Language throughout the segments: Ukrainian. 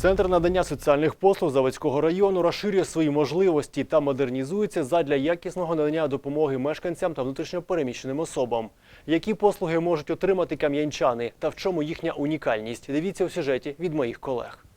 Центр надання соціальних послуг Заводського району розширює свої можливості та модернізується задля якісного надання допомоги мешканцям та внутрішньопереміщеним особам. Які послуги можуть отримати кам'янчани та в чому їхня унікальність? Дивіться у сюжеті від моїх колег.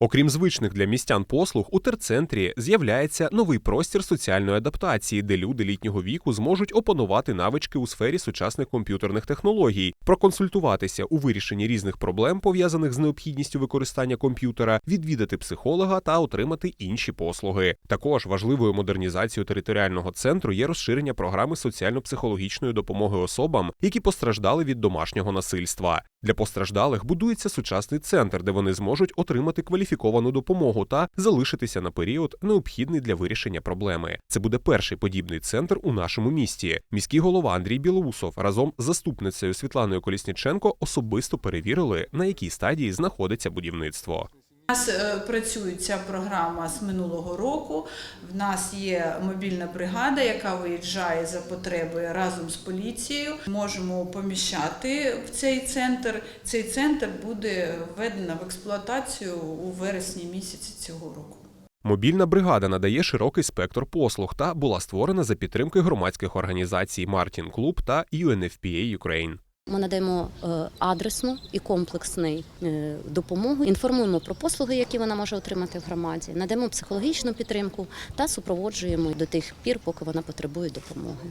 Окрім звичних для містян послуг, у терцентрі з'являється новий простір соціальної адаптації, де люди літнього віку зможуть опанувати навички у сфері сучасних комп'ютерних технологій, проконсультуватися у вирішенні різних проблем, пов'язаних з необхідністю використання комп'ютера, відвідати психолога та отримати інші послуги. Також важливою модернізацією територіального центру є розширення програми соціально-психологічної допомоги особам, які постраждали від домашнього насильства. Для постраждалих будується сучасний центр, де вони зможуть отримати кваліфіковану допомогу та залишитися на період, необхідний для вирішення проблеми. Це буде перший подібний центр у нашому місті. Міський голова Андрій Білоусов разом з заступницею Світланою Колісніченко особисто перевірили, на якій стадії знаходиться будівництво. У нас е, працює ця програма з минулого року. В нас є мобільна бригада, яка виїжджає за потреби разом з поліцією. Можемо поміщати в цей центр. Цей центр буде введено в експлуатацію у вересні місяці цього року. Мобільна бригада надає широкий спектр послуг та була створена за підтримки громадських організацій Мартін Клуб та UNFPA Ukraine. Ми надаємо е, адресну і комплексну е, допомогу, інформуємо про послуги, які вона може отримати в громаді, надаємо психологічну підтримку та супроводжуємо до тих пір, поки вона потребує допомоги.